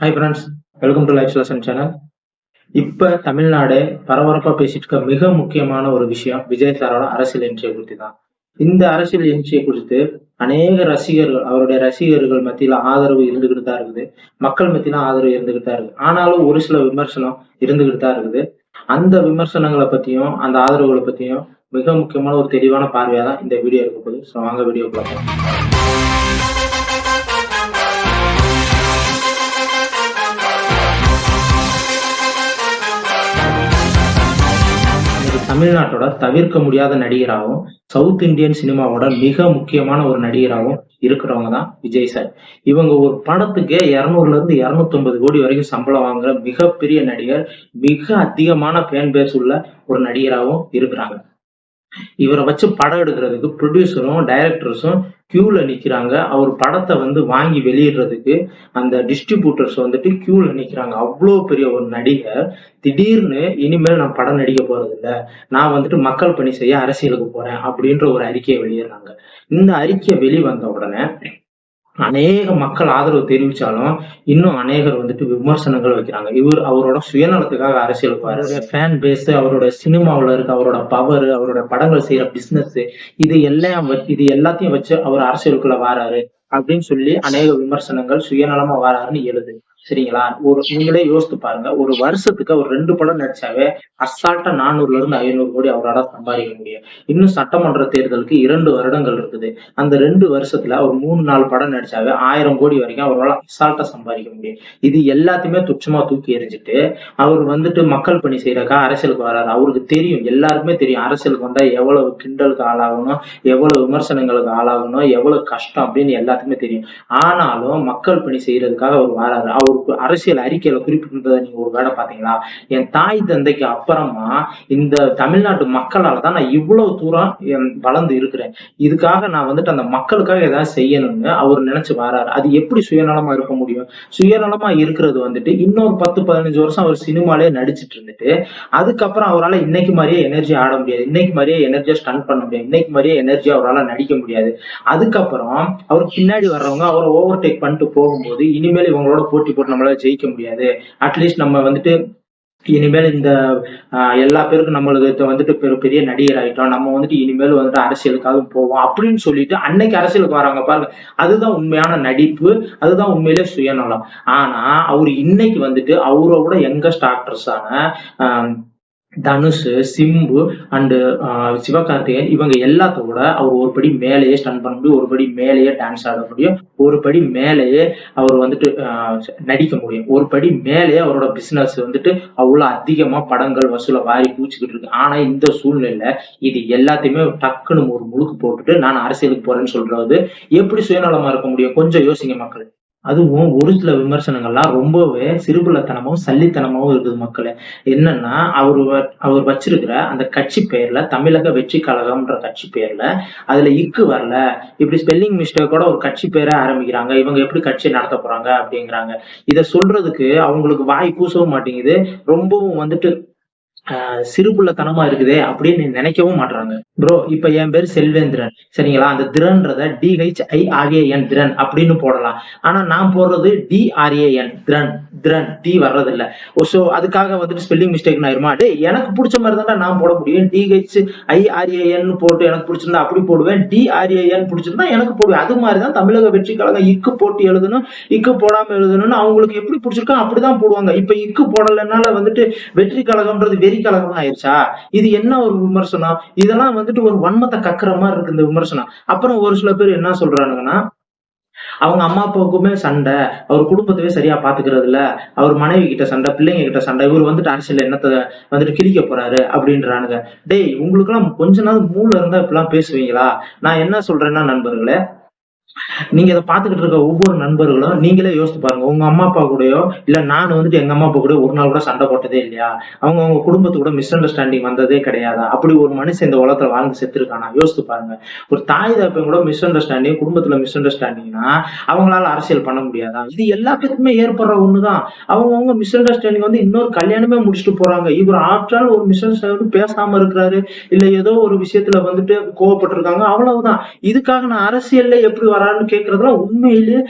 Hi friends welcome to life lesson channel இப்போ தமிழ்நாடு பரபரப்பாக பேசிட்டு இருக்க மிக முக்கியமான ஒரு விஷயம் விஜய் சாரோட அரசியல் என்ட்ரியை குறித்து தான். இந்த அரசியல் என்ட்ரியை குறித்து அநேக ரசிகர்கள் அவருடைய ரசிகர்கள் மத்தியில ஆதரவு இருந்துகிட்டு தான் இருக்குது. மக்கள் மத்தியில ஆதரவு இருந்துகிட்டு தான் இருக்கு ஆனாலும் ஒரு சில விமர்சனம் இருந்துகிட்டு தான் இருக்குது. அந்த விமர்சனங்களை பற்றியும் அந்த ஆதரவுகளை பற்றியும் மிக முக்கியமான ஒரு தெளிவான பார்வையாக தான் இந்த வீடியோ இருக்க போகுது. ஸோ வாங்க வீடியோ பார்க்கலாம் தமிழ்நாட்டோட தவிர்க்க முடியாத நடிகராகவும் சவுத் இந்தியன் சினிமாவோட மிக முக்கியமான ஒரு நடிகராகவும் இருக்கிறவங்க தான் விஜய் சார். இவங்க ஒரு படத்துக்கே இருநூறுல இருந்து இருநூத்தி கோடி வரைக்கும் சம்பளம் வாங்குற மிகப்பெரிய நடிகர் மிக அதிகமான ஃபேன் பேஸ் உள்ள ஒரு நடிகராகவும் இருக்கிறாங்க. இவரை வச்சு படம் எடுக்கிறதுக்கு ப்ரொடியூசரும் டைரக்டர்ஸும் கியூல நிக்கிறாங்க. அவர் படத்தை வந்து வாங்கி வெளியிடுறதுக்கு அந்த டிஸ்ட்ரிபியூட்டர்ஸ் வந்துட்டு கியூல நிக்கிறாங்க. அவ்வளோ பெரிய ஒரு நடிகர். திடீர்னு இனிமேல் நான் படம் நடிக்க போறது நான் வந்துட்டு மக்கள் பணி செய்ய அரசியலுக்கு போறேன் அப்படின்ற ஒரு அறிக்கையை வெளியிடுறாங்க. இந்த அறிக்கை வெளிவந்த உடனே அநேக மக்கள் ஆதரவு தெரிவிச்சாலும் இன்னும் அநேகர் வந்துட்டு விமர்சனங்கள் வைக்கிறாங்க. இவர் அவரோட சுயநலத்துக்காக அரசியலுக்கு அவருடைய ஃபேன் பேஸ் அவரோட சினிமாவுல இருக்க அவரோட பவர் அவரோட படங்கள் செய்யற பிசினஸ் இது எல்லாம் வ- இது எல்லாத்தையும் வச்சு அவர் அரசியலுக்குள்ள வாராரு அப்படின்னு சொல்லி அநேக விமர்சனங்கள் சுயநலமா வாராருன்னு எழுது. சரிங்களா? ஒரு நீங்களே யோசித்து பாருங்க. ஒரு வருஷத்துக்கு அவர் ரெண்டு படம் நடிச்சாவே அசால்ட்டா நானூறுல இருந்து ஐநூறு கோடி அவரால சம்பாதிக்க முடியும். இன்னும் சட்டமன்ற தேர்தலுக்கு இரண்டு வருடங்கள் இருக்குது. அந்த ரெண்டு வருஷத்துல அவர் மூணு நாலு படம் நடிச்சாவே ஆயிரம் கோடி வரைக்கும் அவரால் அசால்ட்டா சம்பாதிக்க முடியும். இது எல்லாத்தையுமே துச்சமா தூக்கி எறிஞ்சிட்டு அவர் வந்துட்டு மக்கள் பணி செய்யறக்கா அரசியலுக்கு வராரு. அவருக்கு தெரியும். எல்லாருக்குமே தெரியும். அரசியலுக்கு வந்தா எவ்வளவு கிண்டலுக்கு ஆளாகணும் எவ்வளவு விமர்சனங்களுக்கு ஆளாகணும் எவ்வளவு கஷ்டம் அப்படின்னு எல்லாத்துக்குமே தெரியும். ஆனாலும் மக்கள் பணி செய்யறதுக்காக அவர் வராரு. ஒரு அரசியல் அறிக்கையில குறிப்பிட்டிருந்ததை நீங்க ஒரு வேலை பாத்தீங்களா என் தாய் தந்தைக்கு அப்புறமா இந்த தமிழ்நாட்டு மக்களால தான் நான் இவ்வளவு தூரம் வளர்ந்து இருக்கிறேன். இதுக்காக நான் வந்துட்டு அந்த மக்களுக்காக ஏதாவது செய்யணும்னு அவர் நினைச்சு வராரு. அது எப்படி சுயநலமா இருக்க முடியும்? சுயநலமா இருக்கிறது வந்துட்டு இன்னொரு பத்து பதினஞ்சு வருஷம் அவர் சினிமாலே நடிச்சிட்டு இருந்துட்டு அதுக்கப்புறம் அவரால இன்னைக்கு மாதிரியே எனர்ஜி ஆட முடியாது. இன்னைக்கு மாதிரியே எனர்ஜியா ஸ்டன் பண்ண முடியாது. இன்னைக்கு மாதிரியே எனர்ஜியா அவரால நடிக்க முடியாது. அதுக்கப்புறம் அவர் பின்னாடி வர்றவங்க அவரை ஓவர்டேக் பண்ணிட்டு போகும்போது இனிமேல் இவங்களோட போட்டி போட்டு நம்மளால ஜெயிக்க முடியாது. அட்லீஸ்ட் நம்ம வந்துட்டு இனிமேல் இந்த எல்லா பேருக்கும் நம்மளுக்கு வந்துட்டு பெரு- பெரிய நடிகர் ஆயிட்டோம். நம்ம வந்துட்டு இனிமேல் வந்துட்டு அரசியலுக்காக போவோம். அப்படின்னு சொல்லிட்டு அன்னைக்கு அரசியலுக்கு வராங்க பாருங்க. அதுதான் உண்மையான நடிப்பு. அதுதான் உண்மையிலே சுயநலம். ஆனா அவர் இன்னைக்கு வந்துட்டு அவரோட யங்கஸ்ட் ஆக்ட்ரஸான தனுஷ் சிம்பு அண்டு சிவகார்த்திகேயன் இவங்க எல்லாத்தோட அவர் ஒரு படி மேலேயே ஸ்டன் பண்ண முடியும் ஒரு படி மேலேயே டான்ஸ் ஆட முடியும் ஒரு படி மேலேயே அவர் வந்துட்டு நடிக்க முடியும். ஒரு படி மேலேயே அவரோட பிசினஸ் வந்துட்டு அவ்வளவு அதிகமா படங்கள் வசூல வாரி பூச்சிக்கிட்டு இருக்கு. ஆனா இந்த சூழ்நிலையில இது எல்லாத்தையுமே டக்குன்னு ஒரு முழுக்கு போட்டுட்டு நான் அரசியலுக்கு போறேன்னு சொல்றது எப்படி சுயநலமா இருக்க முடியும்? கொஞ்சம் யோசிங்க மக்கள். அதுவும் ஒரு சில விமர்சனங்கள்லாம் ரொம்பவே சிறுபுலத்தனமாவும் சல்லித்தனமாவும் இருக்குது மக்களே. என்னன்னா அவர் வ- அவர் வச்சிருக்கிற அந்த கட்சி பெயர்ல தமிழக வெற்றி கழகம்ன்ற கட்சி பெயர்ல அதுல இக்கு வரல. இப்படி ஸ்பெல்லிங் மிஸ்டேக்கோட ஒரு கட்சி பேரை ஆரம்பிக்கிறாங்க. இவங்க எப்படி கட்சி நடத்த போறாங்க அப்படிங்கிறாங்க. இதை சொல்றதுக்கு அவங்களுக்கு வாய் பூசவும் மாட்டேங்குது. ரொம்பவும் வந்துட்டு ஆஹ் சிறுபுள்ளத்தனமா இருக்குதே அப்படின்னு நினைக்கவும் மாட்றாங்க. ப்ரோ இப்ப என் பேர் செல்வேந்திரன். சரிங்களா? அந்த திறன்றத டிஹெச்ஐ ஆர்ஏஎன் திறன் அப்படின்னு போடலாம். ஆனா நான் போடுறது டிஆர்ஏஎன் திறன். திறன். டி வர்றது இல்ல ஸோ அதுக்காக வந்துட்டு ஸ்பெல்லிங் மிஸ்டேக் ஆயிருமா? டே எனக்கு பிடிச்ச மாதிரி தான் நான் போட முடியும். டிஹெச் ஐஆர்ஏஎன் போட்டு எனக்கு பிடிச்சிருந்தா அப்படி போடுவேன். டிஆர்ஏஎன் பிடிச்சிருந்தா எனக்கு போடுவேன். அது மாதிரி தான் தமிழக வெற்றி கழகம் இக்கு போட்டு எழுதணும் இக்கு போடாம எழுதணும்னு அவங்களுக்கு எப்படி பிடிச்சிருக்கோ அப்படிதான் போடுவாங்க. இப்ப இக்கு போடலைனால வந்துட்டு வெற்றி கழகம்ன்றது வெறி கழகம் ஆயிடுச்சா இது என்ன ஒரு விமர்சனம்? இதெல்லாம் வந்துட்டு ஒரு வன்மத்தை கக்குற மாதிரி இருக்கு இந்த விமர்சனம். அப்புறம் ஒரு சில பேர் என்ன சொல்றானுங்கன்னா அவங்க அம்மா அப்பாவுக்குமே சண்டை அவர் குடும்பத்தவே சரியா பாத்துக்கிறது இல்ல அவர் மனைவி கிட்ட சண்டை பிள்ளைங்க கிட்ட சண்டை இவர் வந்துட்டு அரசியல் என்னத்தை வந்துட்டு கிழிக்க போறாரு அப்படின்றானுங்க. டேய் உங்களுக்கு எல்லாம் கொஞ்ச நாள் மூல இருந்தா இப்பெல்லாம் பேசுவீங்களா? நான் என்ன சொல்றேன்னா நண்பர்களே நீங்க இதை பாத்துக்கிட்டு இருக்க ஒவ்வொரு நண்பர்களும் நீங்களே யோசிச்சு பாருங்க. உங்க அம்மா அப்பா கூடயோ இல்ல நான் வந்துட்டு எங்க அம்மா அப்பா கூட ஒரு நாள் கூட சண்டை போட்டதே இல்லையா? அவங்க அவங்க குடும்பத்து கூட மிஸ் அண்டர்ஸ்டாண்டிங் வந்ததே கிடையாதா? அப்படி ஒரு மனுஷன் இந்த உலகத்துல வாழ்ந்து செத்துருக்கானா? யோசிச்சு பாருங்க. ஒரு தாய் தப்பையும் கூட மிஸ் அண்டர்ஸ்டாண்டிங் குடும்பத்துல மிஸ் அண்டர்ஸ்டாண்டிங்னா அவங்களால அரசியல் பண்ண முடியாதா? இது எல்லாத்துக்குமே ஏற்படுற ஒண்ணுதான். அவங்கவங்க மிஸ் அண்டர்ஸ்டாண்டிங் வந்து இன்னொரு கல்யாணமே முடிச்சுட்டு போறாங்க. இவர் ஆற்றால் ஒரு மிஸ் அண்டர்ஸ்டாண்டிங் பேசாம இருக்கிறாரு. இல்ல ஏதோ ஒரு விஷயத்துல வந்துட்டு கோவப்பட்டிருக்காங்க. அவ்வளவுதான். இதுக்காக நான் அரசியல்ல எப்படி வரான்னு கேக்குறதெல்லாம் உண்மையிலேயே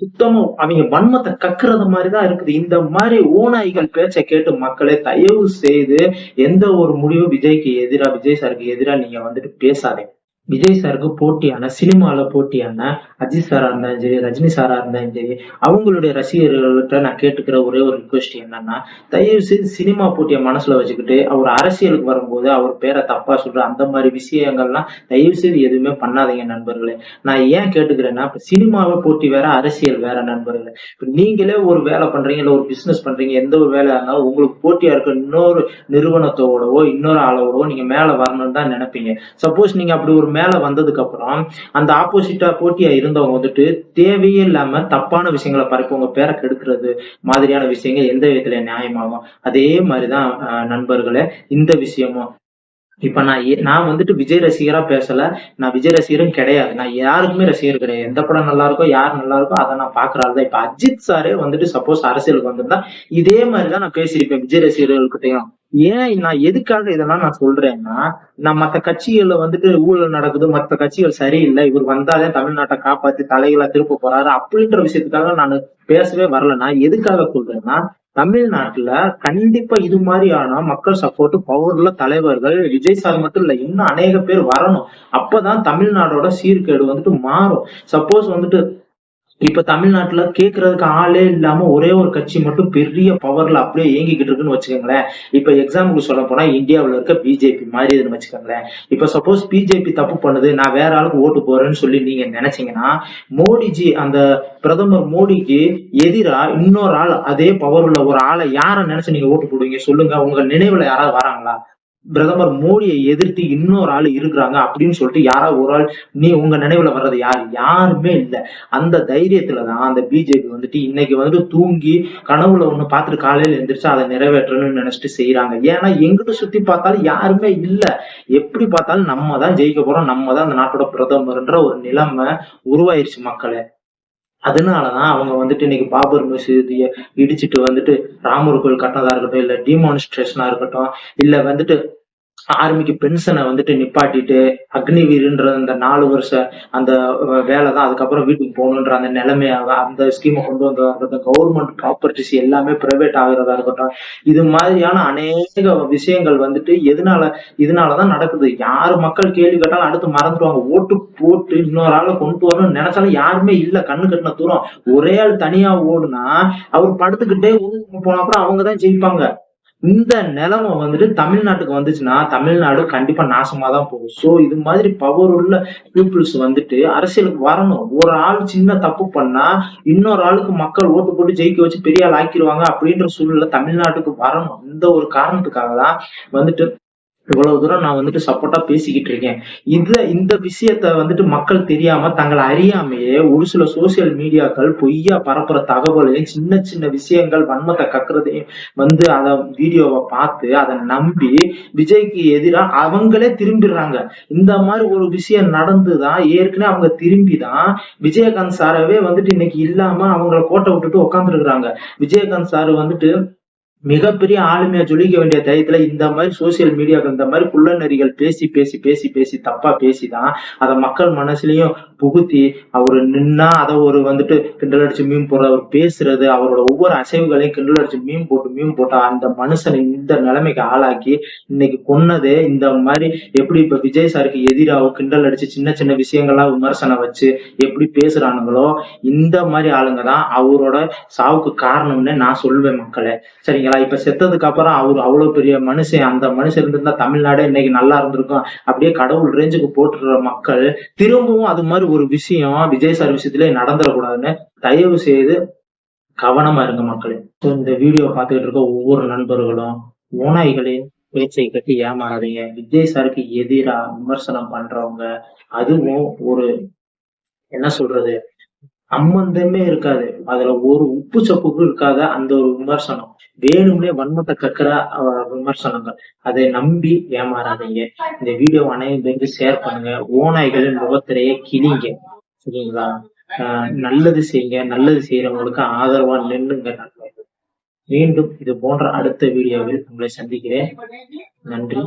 சுத்தமா அவங்க வன்மத்தை கக்குறது மாதிரிதான் இருக்குது. இந்த மாதிரி ஓநாய்கள் பேச்சை கேட்டு மக்களை தயவு செய்து எந்த ஒரு முடிவும் விஜய்க்கு எதிரா விஜய் சாருக்கு எதிரா நீங்க வந்துட்டு பேசாதீங்க. விஜய் சாருக்கு போட்டியான சினிமால போட்டியான அஜித் சாரா இருந்தாலும் சரி ரஜினி சாரா இருந்தாலும் சரி அவங்களுடைய ரசிகர்கள்ட்ட நான் கேட்டுக்கிற ஒரே ஒரு ரிக்வெஸ்ட் என்னன்னா தயவு செய்து சினிமா போட்டியை மனசுல வச்சுக்கிட்டு அவர் அரசியலுக்கு வரும்போது அவர் பேரை தப்பா சொல்ற அந்த மாதிரி விஷயங்கள்லாம் தயவு செய்து எதுவுமே பண்ணாதீங்க நண்பர்களே. நான் ஏன் கேட்டுக்கிறேன்னா இப்ப சினிமாவை போட்டி வேற அரசியல் வேற நண்பர்களே. இப்ப நீங்களே ஒரு வேலை பண்றீங்க இல்ல ஒரு பிசினஸ் பண்றீங்க எந்த ஒரு வேலையா இருந்தாலும் உங்களுக்கு போட்டியா இருக்க இன்னொரு நிறுவனத்தோடவோ இன்னொரு ஆளோடவோ நீங்க மேல வரணும்னு தான் நினைப்பீங்க. சப்போஸ் நீங்க அப்படி ஒரு மேல வந்ததுக்கு அப்புறம் அந்த ஆப்போசிட்டா போட்டியா இருந்தவங்க வந்துட்டு தேவையே இல்லாம தப்பான விஷயங்களை பரப்பவங்க பேரை கெடுக்கிறது மாதிரியான விஷயங்கள் எந்த விதத்துல நியாயமாகும்? அதே மாதிரிதான் நண்பர்களே இந்த விஷயமும். இப்ப நான் நான் வந்துட்டு விஜய் ரசிகரா பேசல. நான் விஜய் ரசிகரும் கிடையாது. நான் யாருக்குமே ரசிகர் கிடையாது. எந்த படம் நல்லா இருக்கோ யார் நல்லா இருக்கோ அதை நான் பாக்குற தான். இப்ப அஜித் சாரே வந்துட்டு சப்போஸ் அரசியலுக்கு வந்திருந்தா இதே மாதிரிதான் நான் பேசியிருப்பேன் விஜய் ரசிகர்கள்கிட்டையும். ஏன் நான் எதுக்காக இதெல்லாம் நான் சொல்றேன்னா நான் மத்த கட்சிகள்ல வந்துட்டு ஊழல் நடக்குது மத்த கட்சிகள் சரியில்லை இவர் வந்தாலே தமிழ்நாட்டை காப்பாத்தி தலைகளா திருப்ப போறாரு அப்படின்ற விஷயத்துக்காக நான் பேசவே வரல. நான் எதுக்காக சொல்றேன்னா தமிழ்நாட்டுல கண்டிப்பா இது மாதிரியான மக்கள் சப்போர்ட் பவர்ல தலைவர்கள் விஜய் சார் மட்டும் இல்ல இன்னும் அநேக பேர் வரணும். அப்பதான் தமிழ்நாடோட சீர்கேடு வந்துட்டு மாறும். சப்போஸ் வந்துட்டு இப்ப தமிழ்நாட்டுல கேட்கறதுக்கு ஆளே இல்லாம ஒரே ஒரு கட்சி மட்டும் பெரிய பவர்ல அப்படியே இயங்கிக்கிட்டு இருக்குன்னு வச்சுக்கோங்களேன். இப்ப எக்ஸாம்பிள் சொல்ல போனா இந்தியாவுல இருக்க பிஜேபி மாதிரி இதுன்னு வச்சுக்கோங்களேன். இப்ப சப்போஸ் பிஜேபி தப்பு பண்ணுது நான் வேற ஆளுக்கு ஓட்டு போறேன்னு சொல்லி நீங்க நினைச்சீங்கன்னா மோடிஜி அந்த பிரதமர் மோடிக்கு எதிரா இன்னொரு ஆள் அதே பவர் உள்ள ஒரு ஆளை யாரை நினைச்சு நீங்க ஓட்டு போடுவீங்க? சொல்லுங்க உங்க நினைவுல யாராவது வராங்களா? பிரதமர் மோடியை எதிர்த்து இன்னொரு ஆள் இருக்கிறாங்க அப்படின்னு சொல்லிட்டு யாரா ஒரு ஆள் நீ உங்க நினைவுல வர்றது யார்? யாருமே இல்லை. அந்த தைரியத்துலதான் அந்த பிஜேபி வந்துட்டு இன்னைக்கு வந்துட்டு தூங்கி கனவுல ஒண்ணு பார்த்துட்டு காலையில எந்திரிச்சு அதை நிறைவேற்றணும்னு நினைச்சிட்டு செய்யறாங்க ஏன்னா எங்கிட்ட சுத்தி பார்த்தாலும் யாருமே இல்லை. எப்படி பார்த்தாலும் நம்ம தான் ஜெயிக்க போறோம் நம்ம தான் அந்த நாட்டோட பிரதமர்ன்ற ஒரு நிலைமை உருவாயிருச்சு மக்களே. அதனாலதான் அவங்க வந்துட்டு இன்னைக்கு பாபர் மசூதியை இடிச்சிட்டு வந்துட்டு ராமர் கோயில் கட்டினதா இருக்கட்டும் இல்ல டிமான்ஸ்ட்ரேஷனா இருக்கட்டும் இல்ல வந்துட்டு ஆர்மிக்கு பென்ஷனை வந்துட்டு நிப்பாட்டிட்டு அக்னி வீருன்ற அந்த நாலு வருஷ அந்த வேலை தான் அதுக்கப்புறம் வீட்டுக்கு போகணுன்ற அந்த நிலைமைய அந்த ஸ்கீமை கொண்டு வந்ததாக இருக்கட்டும் கவர்மெண்ட் ப்ராப்பர்ட்டிஸ் எல்லாமே பிரைவேட் ஆகிறதா இருக்கட்டும். இது மாதிரியான அநேக விஷயங்கள் வந்துட்டு எதனால இதனாலதான் நடக்குது. யாரு மக்கள் கேள்வி கேட்டாலும் அடுத்து மறந்துடுவாங்க. ஓட்டு போட்டு இன்னொரு ஆளை கொண்டு வரணும்னு நினைச்சாலும் யாருமே இல்ல. கண்ணு கட்டின தூரம். ஒரே ஆள் தனியா ஓடுனா அவர் படுத்துக்கிட்டே ஊருக்கு போனா அவங்க அவங்கதான் ஜெயிப்பாங்க. இந்த நிலைமை வந்துட்டு தமிழ்நாட்டுக்கு வந்துச்சுன்னா தமிழ்நாடு கண்டிப்பா நாசமா தான் போகும். சோ இது மாதிரி பவர் உள்ள பீப்புள்ஸ் வந்துட்டு அரசியலுக்கு வரணும். ஒரு ஆள் சின்ன தப்பு பண்ணா இன்னொரு ஆளுக்கு மக்கள் ஓட்டு போட்டு ஜெயிக்க வச்சு பெரிய ஆள் ஆக்கிடுவாங்க அப்படின்ற சூழ்நிலை தமிழ்நாட்டுக்கு வரணும். இந்த ஒரு காரணத்துக்காக தான் வந்துட்டு இவ்வளவு தூரம் நான் வந்துட்டு சப்போர்ட்டா பேசிக்கிட்டு இருக்கேன். இதுல இந்த விஷயத்த வந்துட்டு மக்கள் தெரியாம தங்களை அறியாமையே ஒரு சில சோசியல் மீடியாக்கள் பொய்யா பரப்புற தகவலையும் சின்ன சின்ன விஷயங்கள் வன்மத்தை கக்குறதையும் வந்து அத வீடியோவை பார்த்து அதை நம்பி விஜய்க்கு எதிராக அவங்களே திரும்பிடுறாங்க. இந்த மாதிரி ஒரு விஷயம் நடந்துதான் ஏற்கனவே அவங்க திரும்பிதான். விஜயகாந்த் சாரவே வந்துட்டு இன்னைக்கு இல்லாம அவங்கள கோட்டை விட்டுட்டு உட்காந்துருக்குறாங்க விஜயகாந்த் சார் வந்துட்டு மிகப்பெரிய ஆளுமையா ஜொலிக்க வேண்டிய தயத்துல இந்த மாதிரி சோசியல் மீடியாவுக்கு இந்த மாதிரி குள்ளநரிகள் பேசி பேசி பேசி பேசி தப்பா பேசிதான் அதை மக்கள் மனசுலயும் புகுத்தி அவர் நின்னா அதை ஒரு வந்துட்டு கிண்டல் அடிச்சு மீன் போடுற அவர் பேசுறது அவரோட ஒவ்வொரு அசைவுகளையும் கிண்டல் அடிச்சு மீன் போட்டு மீன் போட்டு அந்த மனுஷனை இந்த நிலைமைக்கு ஆளாக்கி இன்னைக்கு கொன்னதே இந்த மாதிரி எப்படி இப்ப விஜய் சாருக்கு எதிராக கிண்டல் அடிச்சு சின்ன சின்ன விஷயங்கள்லாம் விமர்சனம் வச்சு எப்படி பேசுறானுங்களோ இந்த மாதிரி ஆளுங்க தான் அவரோட சாவுக்கு காரணம்னு நான் சொல்லுவேன் மக்களே. சரிங்களா? இப்ப செத்ததுக்கு அப்புறம் அவர் அவ்வளவு பெரிய மனுஷன் அந்த மனுஷன் இருந்திருந்தா தமிழ்நாடே இன்னைக்கு நல்லா இருந்திருக்கும். அப்படியே கடவுள் ரேஞ்சுக்கு போட்டுற மக்கள் திரும்பவும் அது மாதிரி ஒரு விஷயம் விஜய் சார் விஷயத்துல நடந்துடக்கூடாதுன்னு தயவு செய்து கவனமா இருங்க மக்களே. ஸோ இந்த வீடியோ பார்த்துக்கிட்டு இருக்க ஒவ்வொரு நண்பர்களும் ஓநாய்களின் பேச்சை கட்டி ஏமாறாதீங்க. விஜய் சாருக்கு எதிரா விமர்சனம் பண்றவங்க அதுவும் ஒரு என்ன சொல்றது சம்பந்தமே இருக்காது. அதுல ஒரு உப்பு சப்புக்கும் இருக்காத அந்த ஒரு விமர்சனம். வேணும்னே வன்மத்தை கக்கிற விமர்சனங்கள். அதை நம்பி ஏமாறாதீங்க. இந்த வீடியோ அனைவரும் பேருக்கு ஷேர் பண்ணுங்க. ஓநாய்களின் முகத்திலேயே கிளிங்க சரிங்களா? ஆஹ் நல்லது செய்யுங்க நல்லது செய்யறவங்களுக்கு ஆதரவா நின்னுங்க. மீண்டும் இது போன்ற அடுத்த வீடியோவில் உங்களை சந்திக்கிறேன். நன்றி.